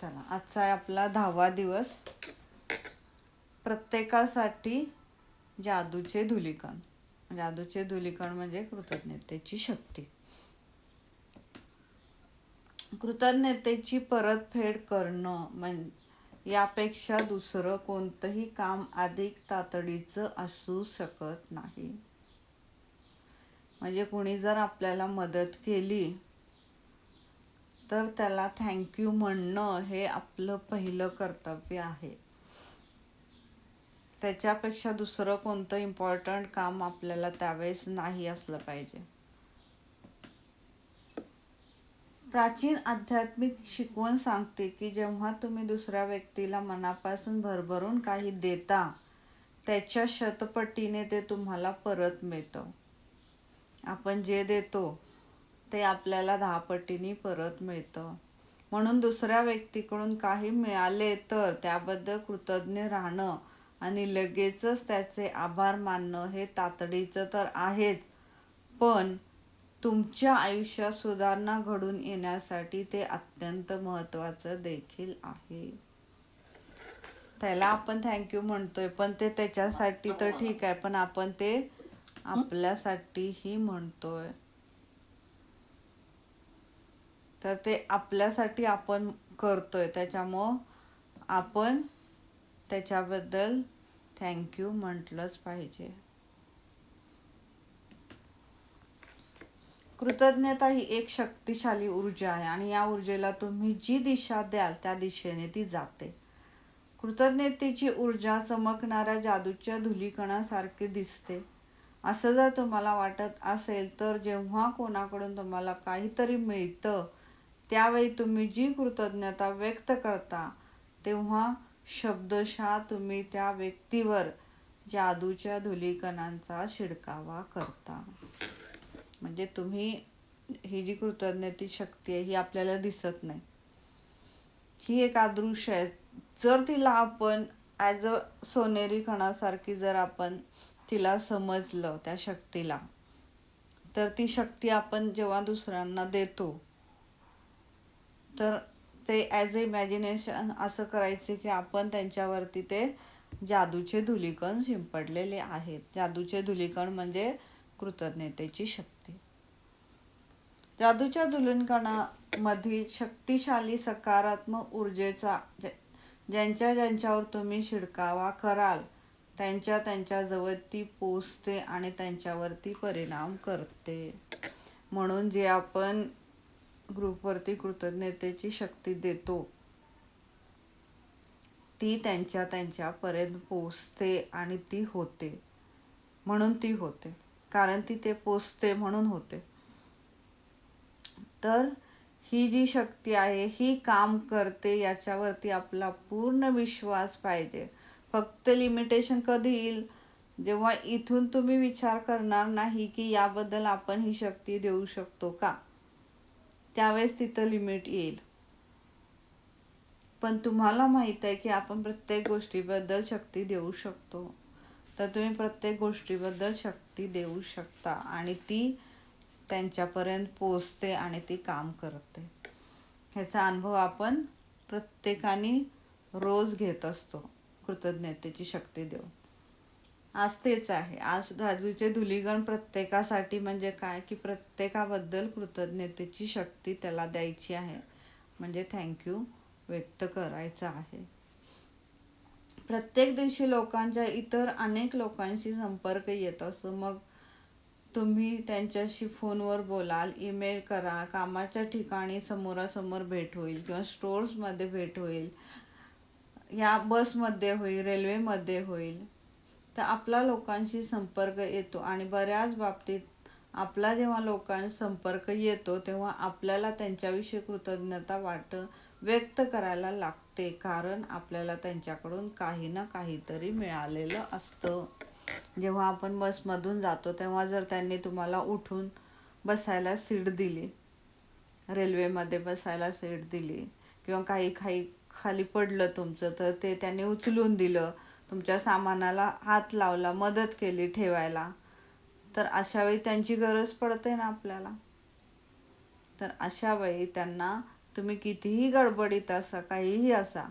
चला आजचा आहे आपला दहावा दिवस. प्रत्येकासाठी जादूचे धुलिकण. जादूचे धुलिकण म्हणजे कृतज्ञतेची शक्ती. कृतज्ञतेची परतफेड करणं म्हण यापेक्षा दुसरं कोणतंही काम अधिक तातडीचं असू शकत नाही. म्हणजे कोणी जर आपल्याला मदत केली तर त्याला थँक्यू म्हणणं हे आपलं पहिलं कर्तव्य आहे. त्याच्यापेक्षा दुसरं कोणतं इम्पॉर्टंट काम आपल्याला त्यावेळेस नाही असलं पाहिजे. प्राचीन आध्यात्मिक शिकवण सांगते की जेव्हा तुम्ही दुसऱ्या व्यक्तीला मनापासून भरभरून काही देता त्याच्या शतपटीने ते तुम्हाला परत मिळतं. आपण जे देतो ते आपल्याला दहापटीने परत मिळतं. म्हणून दुसऱ्या व्यक्तीकडून काही मिळाले तर त्याबद्दल कृतज्ञ राहणं आणि लगेचच त्याचे आभार मानणं हे तातडीचं तर आहेच. पण तुमच्या आयुष्यात सुधारणा घडून येण्यासाठी ते अत्यंत महत्त्वाचं देखील आहे. त्याला आपण थँक्यू म्हणतोय पण ते त्याच्यासाठी तर ठीक आहे पण आपण ते आपल्यासाठीही म्हणतोय. तर ते आपल्यासाठी आपण करतोय. त्याच्यामुळं आपण त्याच्याबद्दल थँक्यू म्हटलंच पाहिजे. कृतज्ञता ही एक शक्तिशाली ऊर्जा आहे आणि या ऊर्जेला तुम्ही जी दिशा द्याल त्या दिशेने ती जाते. कृतज्ञतेची ऊर्जा चमकणाऱ्या जादूच्या धुलीकणासारखी दिसते. असं जर तुम्हाला वाटत असेल तर जेव्हा कोणाकडून तुम्हाला काहीतरी मिळतं त्यावेळी तुम्ही जी कृतज्ञता व्यक्त करता तेव्हा शब्दशः तुम्ही त्या व्यक्तीवर जादूच्या धुलीकणांचा शिडकावा करता. म्हणजे तुम्ही ही जी कृतज्ञती शक्ती आहे ही आपल्याला दिसत नाही. ही एक अदृश्य आहे. जर तिला आपण ॲज अ सोनेरी कणासारखी जर आपण तिला समजलं त्या शक्तीला तर ती शक्ती आपण जेव्हा दुसऱ्यांना देतो तर ते ॲज अ इमॅजिनेशन असं करायचे की आपण त्यांच्यावरती ते जादूचे धुलीकण शिंपडलेले आहेत. जादूचे धुलीकण म्हणजे कृतज्ञतेची शक्ती. जादूच्या धुलीकणामधील शक्तिशाली सकारात्मक ऊर्जेचा ज्यांच्या ज्यांच्यावर तुम्ही शिडकावा कराल त्यांच्या त्यांच्याजवळ ती पोचते आणि त्यांच्यावरती परिणाम करते. म्हणून जे आपण ग्रुपवरती कृतज्ञतेची शक्ती देतो. ती त्यांच्या त्यांच्यापर्यंत पोचते आणि ती होते. म्हणून ती होते. कारण ती ते पोचते म्हणून होते. तर ही जी शक्ती आहे ही काम करते याच्यावरती आपला पूर्ण विश्वास पाहिजे. फक्त लिमिटेशन कधी येईल? जेव्हा इथून तुम्ही विचार करणार नाही की याबद्दल आपण ही शक्ती देऊ शकतो का? त्यावेळेस तिथं लिमिट येईल. पण तुम्हाला माहीत आहे की आपण प्रत्येक गोष्टीबद्दल शक्ती देऊ शकतो. तर तुम्ही प्रत्येक गोष्टीबद्दल शक्ती देऊ शकता आणि ती त्यांच्यापर्यंत पोचते आणि ती काम करते. ह्याचा अनुभव आपण प्रत्येकाने रोज घेत असतो. कृतज्ञतेची शक्ती देऊ आज तेच आहे. आज धाजूचे धुलीगण प्रत्येकासाठी म्हणजे काय? की प्रत्येकाबद्दल कृतज्ञतेची शक्ती त्याला द्यायची आहे. म्हणजे थँक्यू व्यक्त करायचं आहे. प्रत्येक दिवशी लोकांच्या इतर अनेक लोकांशी संपर्क येत असतो मग तुम्ही त्यांच्याशी फोनवर बोलाल ईमेल करा कामाच्या ठिकाणी समोरासमोर भेट होईल किंवा स्टोर्समध्ये भेट होईल या बसमध्ये होईल रेल्वेमध्ये होईल. तर आपला लोकांशी संपर्क येतो आणि बऱ्याच बाबतीत आपला जेव्हा लोकांशी संपर्क येतो तेव्हा आपल्याला त्यांच्याविषयी कृतज्ञता वाट व्यक्त करायला लागते कारण आपल्याला त्यांच्याकडून काही ना काहीतरी मिळालेलं असतं. जेव्हा आपण बसमधून जातो तेव्हा जर त्यांनी तुम्हाला उठून बसायला सीट दिली रेल्वेमध्ये बसायला सीट दिली किंवा काही काही खाली पडलं तुमचं तर ते त्यांनी उचलून दिलं तुमच्या सामानाला हात लावला मदत केली ठेवायला तर अशा वेळी त्यांची गरज पडते ना आपल्याला? तर अशा वेळी त्यांना तुम्ही कितीही गडबडीत असा काहीही असा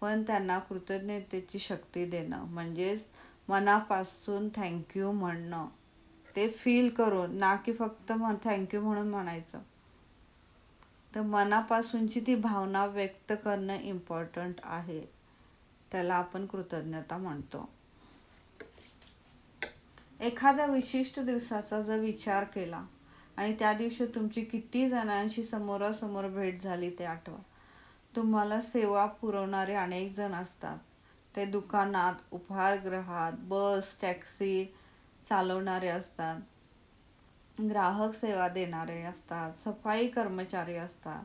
पण त्यांना कृतज्ञतेची शक्ती देणं म्हणजेच मनापासून थँक्यू म्हणणं ते फील करून ना की फक्त म्हण थँक्यू म्हणून म्हणायचं. तर मनापासूनची ती भावना व्यक्त करणं इम्पॉर्टंट आहे. त्याला आपण कृतज्ञता म्हणतो. एखाद्या विशिष्ट दिवसाचा जर विचार केला आणि त्या दिवशी तुमची किती जणांशी समोरासमोर भेट झाली ते आठवा. तुम्हाला सेवा पुरवणारे अनेक जण असतात. ते दुकानात उपहारगृहात बस टॅक्सी चालवणारे असतात. ग्राहक सेवा देणारे असतात. सफाई कर्मचारी असतात.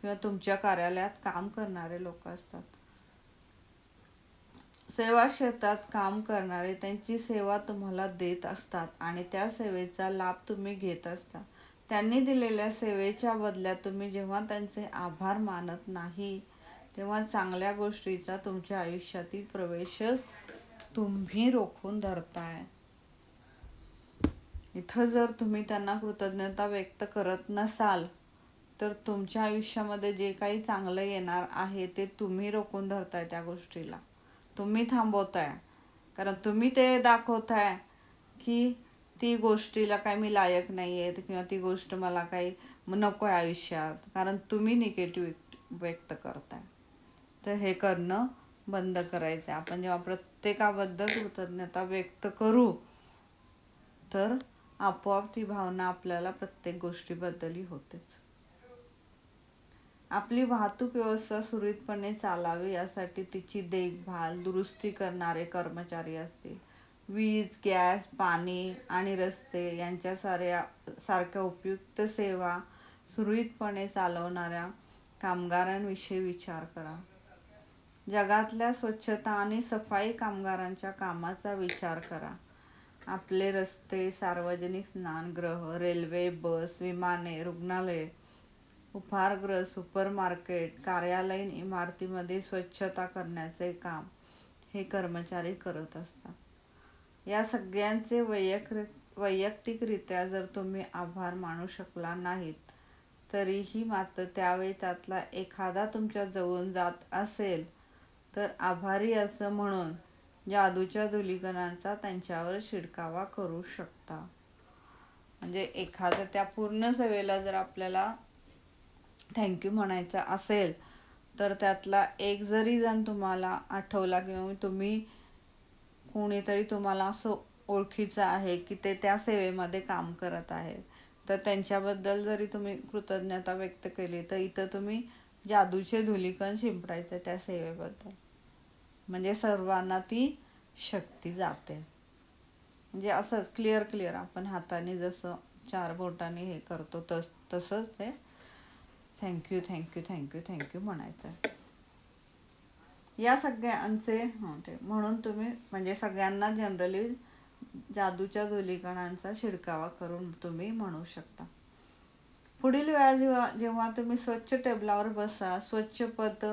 किंवा तुमच्या कार्यालयात काम करणारे लोक असतात. सेवा क्षेत्रात काम करणारे त्यांची सेवा तुम्हाला देत असतात आणि त्या सेवेचा लाभ तुम्ही घेत असता. त्यांनी दिलेल्या सेवेच्या बदल्यात तुम्ही जेव्हा त्यांचे आभार मानत नाही तेव्हा चांगल्या गोष्टीचा तुमच्या आयुष्यातील प्रवेशच तुम्ही रोखून धरताय. इथं जर तुम्ही त्यांना कृतज्ञता व्यक्त करत नसाल तर तुमच्या आयुष्यामध्ये जे काही चांगलं येणार आहे ते तुम्ही रोखून धरताय त्या गोष्टीला. तुम्ही थांबवताय. कारण तुम्ही ते दाखवताय की ती गोष्टीला काय मी लायक नाही आहेत किंवा ती गोष्ट मला काही नको आहे आयुष्यात. कारण तुम्ही निगेटिव्ह व्यक्त करताय. तर हे करणं बंद करायचं आहे आपण जेव्हा प्रत्येकाबद्दल कृतज्ञता व्यक्त करू तर आपोआप ती भावना आपल्याला प्रत्येक गोष्टीबद्दलही होतेच. आपली वाहतूक व्यवस्था सुरळीतपणे चालावी यासाठी तिची देखभाल दुरुस्ती करणारे कर्मचारी असतील. वीज गॅस पाणी आणि रस्ते यांच्या साऱ्या सारख्या उपयुक्त सेवा सुरळीतपणे चालवणाऱ्या कामगारांविषयी विचार करा. जगातल्या स्वच्छता आणि सफाई कामगारांच्या कामाचा विचार करा. आपले रस्ते सार्वजनिक स्नानगृह रेल्वे बस विमाने रुग्णालये उपहारगृह सुपर मार्केट कार्यालयीन इमारतीमध्ये स्वच्छता करण्याचे काम हे कर्मचारी करत असतात. या सगळ्यांचे वैयक वैयक्तिकरित्या जर तुम्ही आभार मानू शकला नाहीत तरीही मात्र त्यावेळी त्यातला एखादा तुमच्या जवळून जात असेल तर आभारी असं म्हणून जादूच्या धुलीकणांचा त्यांच्यावर शिडकावा करू शकता. म्हणजे एखादं त्या पूर्ण सेवेला जर आपल्याला थँक्यू म्हणायचं असेल तर त्यातला एक जरी जण तुम्हाला आठवला किंवा तुम्ही कोणीतरी तुम्हाला असं ओळखीचं आहे की ते त्या सेवेमध्ये काम करत आहेत तर त्यांच्याबद्दल जरी तुम्ही कृतज्ञता व्यक्त केली तर इथं तुम्ही जादूचे धुलीकण शिंपडायचं त्या सेवेबद्दल. म्हणजे सर्वांना ती शक्ती जाते. म्हणजे असंच क्लिअर क्लिअर आपण हाताने जसं चार बोटाने हे करतो तस तसंच ते थँक्यू थँक्यू थँक्यू थँक्यू म्हणायचं. आहे या सगळ्यांचे म्हणून तुम्ही म्हणजे सगळ्यांना जनरली जादूच्या धुलीकणांचा शिडकावा करून तुम्ही म्हणू शकता. पुढील वेळा जेव्हा जेव्हा तुम्ही स्वच्छ टेबलावर बसा स्वच्छ पद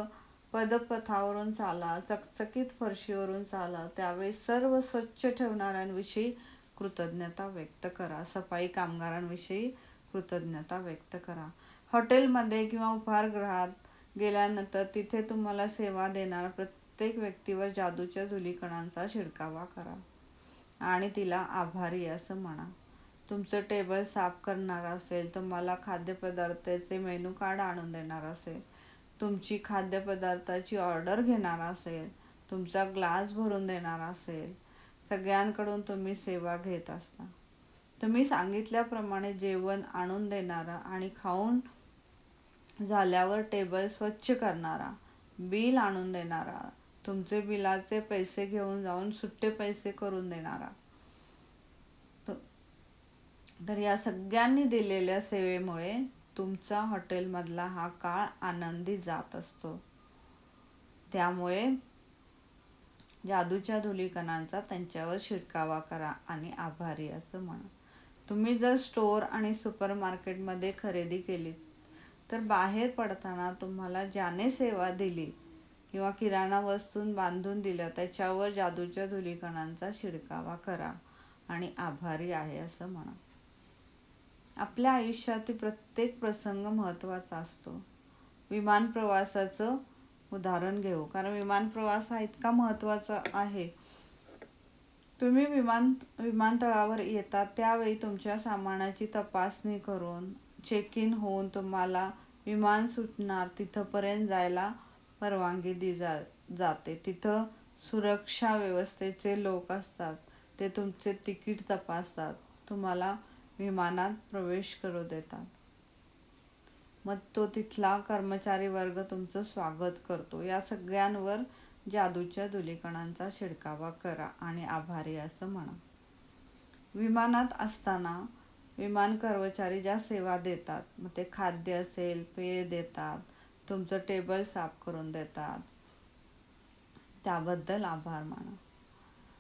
पदपथावरून चाला चकचकीत फरशीवरून चाला त्यावेळी सर्व स्वच्छ ठेवणाऱ्यांविषयी कृतज्ञता व्यक्त करा. सफाई कामगारांविषयी कृतज्ञता व्यक्त करा. हॉटेलमध्ये किंवा उपहारगृहात गेल्यानंतर तिथे तुम्हाला सेवा देणार प्रत्येक व्यक्तीवर जादूच्या धुलीकणांचा शिडकावा करा आणि तिला आभारी असं म्हणा. तुमचं टेबल साफ करणार असेल तुम्हाला खाद्यपदार्थाचे मेनू कार्ड आणून देणार असेल तुमची खाद्यपदार्थाची ऑर्डर घेणार असेल तुमचा ग्लास भरून देणार असेल सगळ्यांकडून तुम्ही सेवा घेत असता. तुम्ही सांगितल्याप्रमाणे जेवण आणून देणारा आणि खाऊन झाल्यावर टेबल स्वच्छ करणारा बिल आणून देणारा तुमचे बिलाचे पैसे घेऊन जाऊन सुट्टे पैसे करून देणारा. तर या सगळ्यांनी दिलेल्या सेवेमुळे तुमचा हॉटेलमधला हा काळ आनंदी जात असतो. त्यामुळे जादूच्या धुलीकणांचा त्यांच्यावर शिडकावा करा आणि आभारी असं म्हणा. तुम्ही जर स्टोअर आणि सुपर मार्केटमध्ये खरेदी केलीत तर बाहेर पडताना तुम्हाला ज्याने सेवा दिली किंवा किराणा वस्तून बांधून दिलं त्याच्यावर जादूच्या धुलीकणांचा शिडकावा करा आणि आभारी आहे असं म्हणा. आपल्या आयुष्यातील प्रत्येक प्रसंग महत्त्वाचा असतो. विमान प्रवासाचं उदाहरण घेऊ कारण विमान प्रवास हा इतका महत्त्वाचा आहे. तुम्ही विमान विमानतळावर येता त्यावेळी तुमच्या सामानाची तपासणी करून चेक इन होऊन तुम्हाला विमान सुटणार. तिथंपर्यंत जायला परवानगी दिली जा जाते. तिथं सुरक्षा व्यवस्थेचे लोक असतात. ते तुमचे तिकीट तपासतात. तुम्हाला विमानात प्रवेश करू देतात. मग तो तिथला कर्मचारी वर्ग तुमचं स्वागत करतो. या सगळ्यांवर जादूच्या धुलीकणांचा शिडकावा करा आणि आभारी असं म्हणा. विमानात असताना विमान कर्मचारी ज्या सेवा देतात मग ते खाद्य असेल पेय देतात तुमचं टेबल साफ करून देतात त्याबद्दल आभार माना.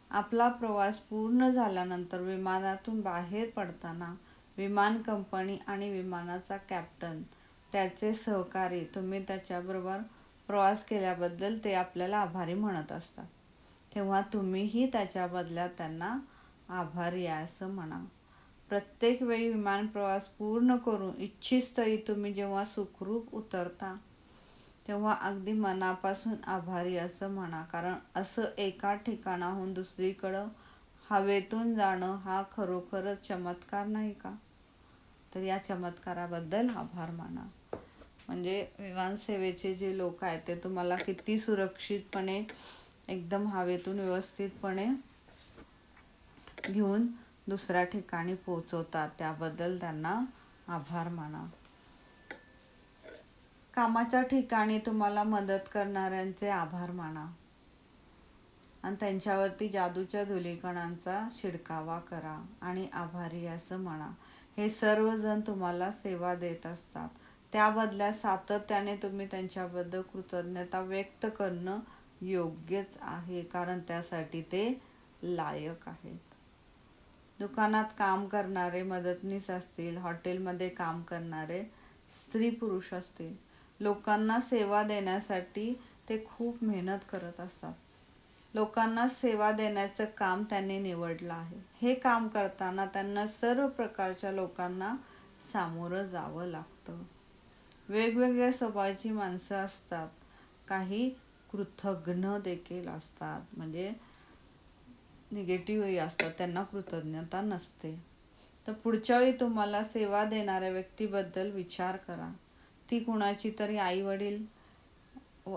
आपला प्रवास पूर्ण झाल्यानंतर विमानातून बाहेर पडताना विमान कंपनी आणि विमानाचा कॅप्टन त्याचे सहकारी तुम्ही त्याच्याबरोबर प्रवास केल्याबद्दल ते आपल्याला आभारी म्हणत असतात. तेव्हा तुम्हीही त्याच्या बदल्यात त्यांना आभारी आहे असं म्हणा. प्रत्येक वेळी विमान प्रवास पूर्ण करून इच्छित तुम्ही जेव्हा सुखरूप उतरता तेव्हा अगदी मनापासून आभारी असं म्हणा. कारण असं एका ठिकाणाहून दुसरीकडं हवेतून जाणं हा खरोखरच चमत्कार नाही का? तर या चमत्काराबद्दल आभार माना. म्हणजे विमानसेवेचे जे लोक आहेत ते तुम्हाला किती सुरक्षितपणे एकदम हवेतून व्यवस्थितपणे घेऊन दुसऱ्या ठिकाणी पोहोचवतात. त्याबद्दल त्यांना आभार माना. कामाच्या ठिकाणी तुम्हाला मदत करणाऱ्यांचे आभार माना. आणि त्यांच्यावरती जादूच्या धुलीकणांचा शिडकावा करा आणि आभारी असं म्हणा. हे सर्वजण तुम्हाला सेवा देत असतात. त्याबदल्या सातत्याने तुम्ही त्यांच्याबद्दल कृतज्ञता व्यक्त करणं योग्यच आहे कारण त्यासाठी ते लायक आहेत. दुकानात काम करणारे मदतनीस असतील हॉटेलमध्ये काम करणारे स्त्री पुरुष असतील लोकांना सेवा देण्यासाठी ते खूप मेहनत करत असतात. लोकांना सेवा देण्याचं काम त्यांनी निवडलं आहे. हे काम करताना त्यांना सर्व प्रकारच्या लोकांना सामोरं जावं लागतं. वेगवेगळ्या स्वभावाची माणसं असतात. काही कृतज्ञ देखील असतात. म्हणजे निगेटिव्हही असतात. त्यांना कृतज्ञता नसते. तर पुढच्या वेळी तुम्हाला सेवा देणाऱ्या व्यक्तीबद्दल विचार करा. ती कुणाची तरी आईवडील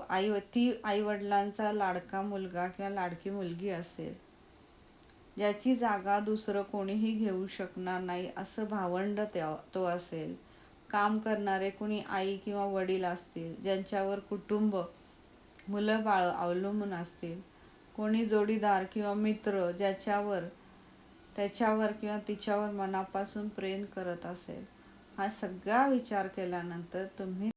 आई ती आईवडिलांचा लाडका मुलगा किंवा लाडकी मुलगी असेल ज्याची जागा दुसरं कोणीही घेऊ शकणार नाही असं भावंड त्या तो असेल. काम करणारे कुणी आई किंवा वडील असतील ज्यांच्यावर कुटुंब मुलं बाळ अवलंबून असतील कोणी जोडीदार किंवा मित्र ज्याच्यावर त्याच्यावर किंवा तिच्यावर मनापासून प्रेम करत असेल हा सगळा विचार केल्यानंतर तुम्ही